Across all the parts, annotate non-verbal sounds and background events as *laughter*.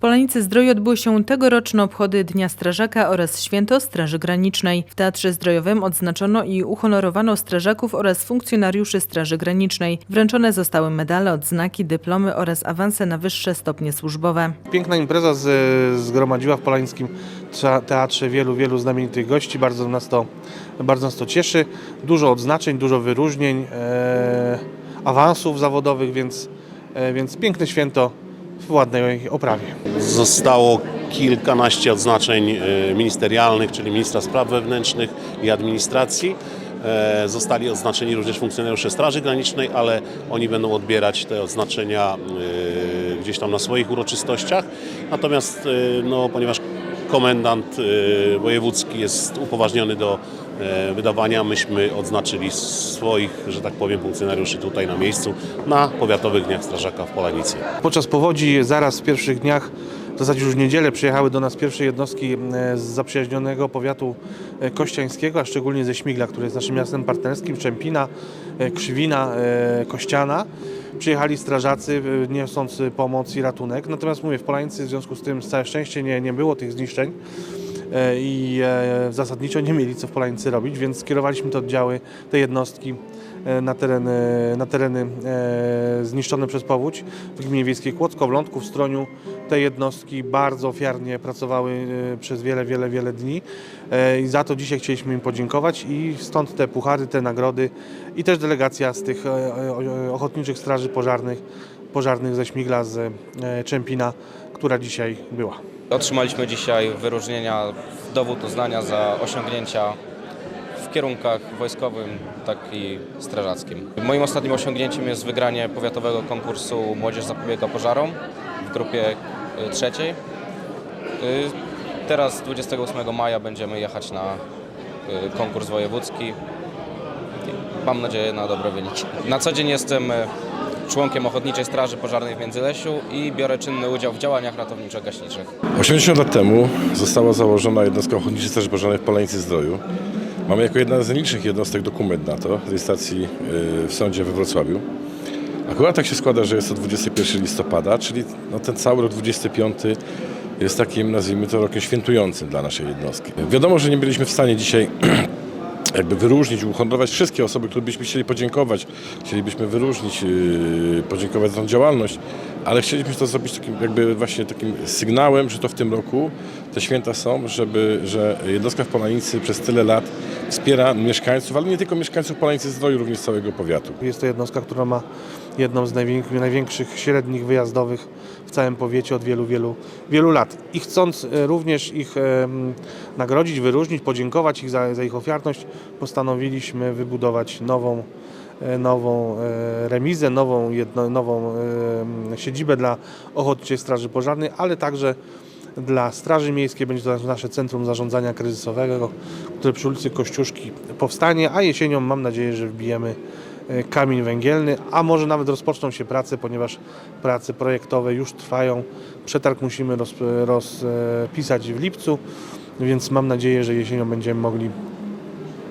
Polanicy Zdroju odbyły się tegoroczne obchody Dnia Strażaka oraz Święto Straży Granicznej. W Teatrze Zdrojowym odznaczono i uhonorowano strażaków oraz funkcjonariuszy Straży Granicznej. Wręczone zostały medale, odznaki, dyplomy oraz awanse na wyższe stopnie służbowe. Piękna impreza z, zgromadziła w Polańskim Tea- Teatrze wielu, wielu znamienitych gości. Bardzo nas to, bardzo nas to cieszy. Dużo odznaczeń, dużo wyróżnień, e, awansów zawodowych, więc, e, więc piękne święto w ładnej oprawie. Zostało kilkanaście odznaczeń e, ministerialnych, czyli ministra spraw wewnętrznych i administracji. E, Zostali odznaczeni również funkcjonariusze Straży Granicznej, ale oni będą odbierać te odznaczenia e, gdzieś tam na swoich uroczystościach. Natomiast, no, ponieważ komendant wojewódzki jest upoważniony do wydawania, myśmy odznaczyli swoich, że tak powiem, funkcjonariuszy tutaj na miejscu na Powiatowych Dniach Strażaka w Polanicy. Podczas powodzi zaraz w pierwszych dniach, w zasadzie już w niedzielę przyjechały do nas pierwsze jednostki e, z zaprzyjaźnionego powiatu e, kościańskiego, a szczególnie ze Śmigla, który jest naszym miastem partnerskim, Czempina, e, Krzywina, e, Kościana. Przyjechali strażacy e, niosąc pomoc i ratunek. Natomiast mówię, w Polańcy w związku z tym całe szczęście nie, nie było tych zniszczeń e, i e, zasadniczo nie mieli co w Polańcy robić, więc skierowaliśmy te oddziały, te jednostki e, na tereny, na tereny e, zniszczone przez powódź w gminie wiejskiej Kłodzko, w Lądku, w Stroniu. Te jednostki bardzo ofiarnie pracowały e, przez wiele, wiele, wiele dni e, i za to dzisiaj chcieliśmy im podziękować i stąd te puchary, te nagrody i też delegacja z tych e, e, ochotniczych straży pożarnych, pożarnych ze Śmigla, z e, Czempina, która dzisiaj była. Otrzymaliśmy dzisiaj wyróżnienia dowód uznania za osiągnięcia w kierunkach wojskowym, tak i strażackim. Moim ostatnim osiągnięciem jest wygranie powiatowego konkursu Młodzież zapobiega pożarom w grupie y, trzeciej. Y, Teraz 28 maja będziemy jechać na y, konkurs wojewódzki. Mam nadzieję na dobre wyniki. Na co dzień jestem członkiem Ochotniczej Straży Pożarnej w Międzylesiu i biorę czynny udział w działaniach ratowniczo-gaśniczych. 80 lat temu została założona jednostka Ochotniczej Straży Pożarnej w Polanicy Zdroju. Mamy jako jedna z najliczniejszych jednostek dokument na to, rejestracji yy, w sądzie we Wrocławiu. Akurat tak się składa, że jest to 21 listopada, czyli no, ten cały rok 25 jest takim, nazwijmy to, rokiem świętującym dla naszej jednostki. Wiadomo, że nie byliśmy w stanie dzisiaj *clears throat* jakby wyróżnić, uhonorować wszystkie osoby, które byśmy chcieli podziękować. Chcielibyśmy wyróżnić, yy, podziękować za tą działalność, ale chcielibyśmy to zrobić takim jakby właśnie takim sygnałem, że to w tym roku te święta są, żeby, że jednostka w Polanicy przez tyle lat wspiera mieszkańców, ale nie tylko mieszkańców Polanicy Zdroju, również całego powiatu. Jest to jednostka, która ma jedną z największych, średnich wyjazdowych w całym powiecie od wielu, wielu, wielu lat. I chcąc e, również ich em, nagrodzić, wyróżnić, podziękować ich za, za ich ofiarność, postanowiliśmy wybudować nową, e, nową e, remizę, nową, jedno, nową siedzibę dla Ochotniczej Straży Pożarnej, ale także dla Straży Miejskiej będzie to nasze Centrum Zarządzania Kryzysowego, które przy ulicy Kościuszki powstanie, a jesienią mam nadzieję, że wbijemy e, kamień węgielny, a może nawet rozpoczną się prace, ponieważ prace projektowe już trwają. Przetarg musimy roz, rozpisać w lipcu, więc mam nadzieję, że jesienią będziemy mogli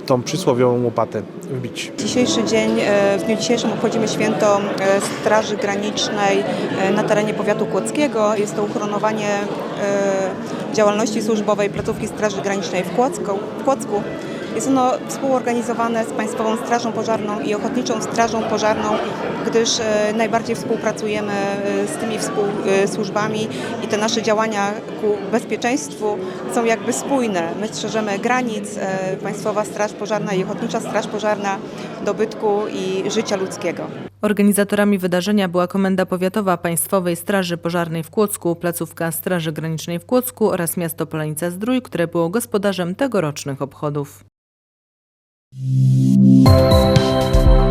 tą przysłowiową łopatę wbić. Dzisiejszy dzień, e, w dniu dzisiejszym obchodzimy święto e, Straży Granicznej e, na terenie powiatu kłodzkiego. Jest to uchoronowanie e, działalności służbowej placówki Straży Granicznej w Kłodzku. Jest ono współorganizowane z Państwową Strażą Pożarną i Ochotniczą Strażą Pożarną, gdyż e, najbardziej współpracujemy e, z tymi służbami i te nasze działania ku bezpieczeństwu są jakby spójne. My strzeżemy granic, e, Państwowa Straż Pożarna i Ochotnicza Straż Pożarna dobytku i życia ludzkiego. Organizatorami wydarzenia była Komenda Powiatowa Państwowej Straży Pożarnej w Kłodzku, placówka Straży Granicznej w Kłodzku oraz miasto Polanica Zdrój, które było gospodarzem tegorocznych obchodów. Thank you